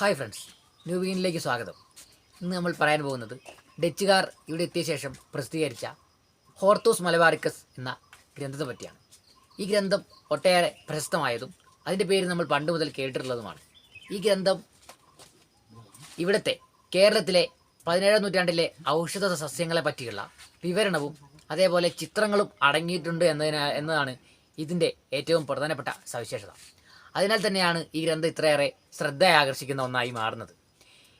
Hi friends new ബിഗിനിലേക്ക് സ്വാഗതം. ഇന്ന് നമ്മൾ പറയാൻ പോകുന്നത് ഡച്ചുകാർ ഇവിടെ എത്തിയ ശേഷം പ്രസിദ്ധീകരിച്ച ഹോർത്തോസ് മലബാറിക്കസ് എന്ന ഗ്രന്ഥത്തെ പറ്റിയാണ്. ഈ ഗ്രന്ഥം ഒട്ടേറെ പ്രശസ്തമായതും അതിന്റെ പേര് നമ്മൾ പണ്ട് മുതൽ കേട്ടിട്ടുള്ളതുമാണ്. ഈ ഗ്രന്ഥം ഇവിടുത്തെ കേരളത്തിലെ പതിനേഴാം നൂറ്റാണ്ടിലെ ഔഷധ സസ്യങ്ങളെ പറ്റിയുള്ള വിവരണവും അതേപോലെ ചിത്രങ്ങളും അടങ്ങിയിട്ടുണ്ട് എന്നതിനാ എന്നതാണ് ഇതിന്റെ ഏറ്റവും പ്രധാനപ്പെട്ട സവിശേഷത. അതിനാൽ തന്നെയാണ് ഈ ഗ്രന്ഥം ഇത്രയേറെ ശ്രദ്ധ ആകർഷിക്കുന്ന ഒന്നായി മാറുന്നത്.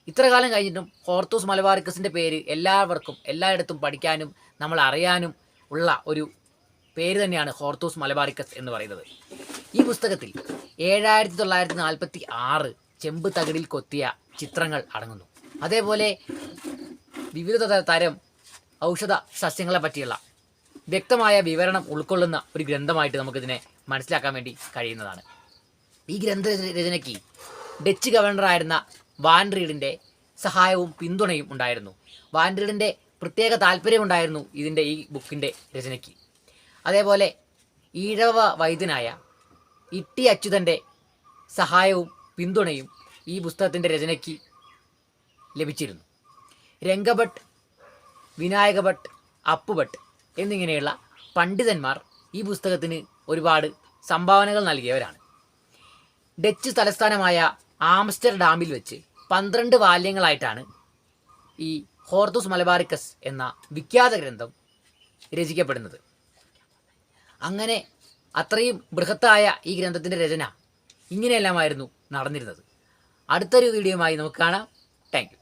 ഇത്ര കാലം കഴിഞ്ഞിട്ടും ഹോർത്തൂസ് മലബാറിക്കസിന്റെ പേര് എല്ലാവർക്കും എല്ലായിടത്തും പഠിക്കാനും നമ്മൾ അറിയാനും ഉള്ള ഒരു പേര് തന്നെയാണ് ഹോർത്തൂസ് മലബാറിക്കസ് എന്ന് പറയുന്നത്. ഈ പുസ്തകത്തിൽ ഏഴായിരത്തി തൊള്ളായിരത്തി നാൽപ്പത്തി ആറ് ചെമ്പ് തകിടിൽ കൊത്തിയ ചിത്രങ്ങൾ അടങ്ങുന്നു. അതേപോലെ വിവിധ തരം ഔഷധ സസ്യങ്ങളെ പറ്റിയുള്ള വ്യക്തമായ വിവരണം ഉൾക്കൊള്ളുന്ന ഒരു ഗ്രന്ഥമായിട്ട് നമുക്കിതിനെ മനസ്സിലാക്കാൻ വേണ്ടി കഴിയുന്നതാണ്. ഈ ഗ്രന്ഥ രചന- രചനയ്ക്ക് ഡച്ച് ഗവർണറായിരുന്ന വാൻഡ്രീഡിന്റെ സഹായവും പിന്തുണയും ഉണ്ടായിരുന്നു. വാൻഡ്രീഡിന്റെ പ്രത്യേക താല്പര്യമുണ്ടായിരുന്നു ഇതിന്റെ ഈ ബുക്കിന്റെ രചനയ്ക്ക്. അതേപോലെ ഈഴവ വൈദ്യനായ ഇട്ടി അച്യുതന്റെ സഹായവും പിന്തുണയും ഈ പുസ്തകത്തിന്റെ രചനയ്ക്ക് ലഭിച്ചിരുന്നു. രംഗഭട്ട് വിനായകഭട്ട് അപ്പുഭട്ട് എന്നിങ്ങനെയുള്ള പണ്ഡിതന്മാർ ഈ പുസ്തകത്തിന് ഒരുപാട് സംഭാവനകൾ നൽകിയവരാണ്. ഡച്ച് തലസ്ഥാനമായ ആംസ്റ്റർഡാമിൽ വെച്ച് പന്ത്രണ്ട് വാല്യങ്ങളായിട്ടാണ് ഈ ഹോർത്തൂസ് മലബാറിക്കസ് എന്ന വിഖ്യാത ഗ്രന്ഥം രചിക്കപ്പെടുന്നത്. അങ്ങനെ അത്രയും ബൃഹത്തായ ഈ ഗ്രന്ഥത്തിന്റെ രചന ഇങ്ങനെയെല്ലാമായിരുന്നു നടന്നിരുന്നത്. അടുത്തൊരു വീഡിയോയുമായി നമുക്ക് കാണാം. താങ്ക്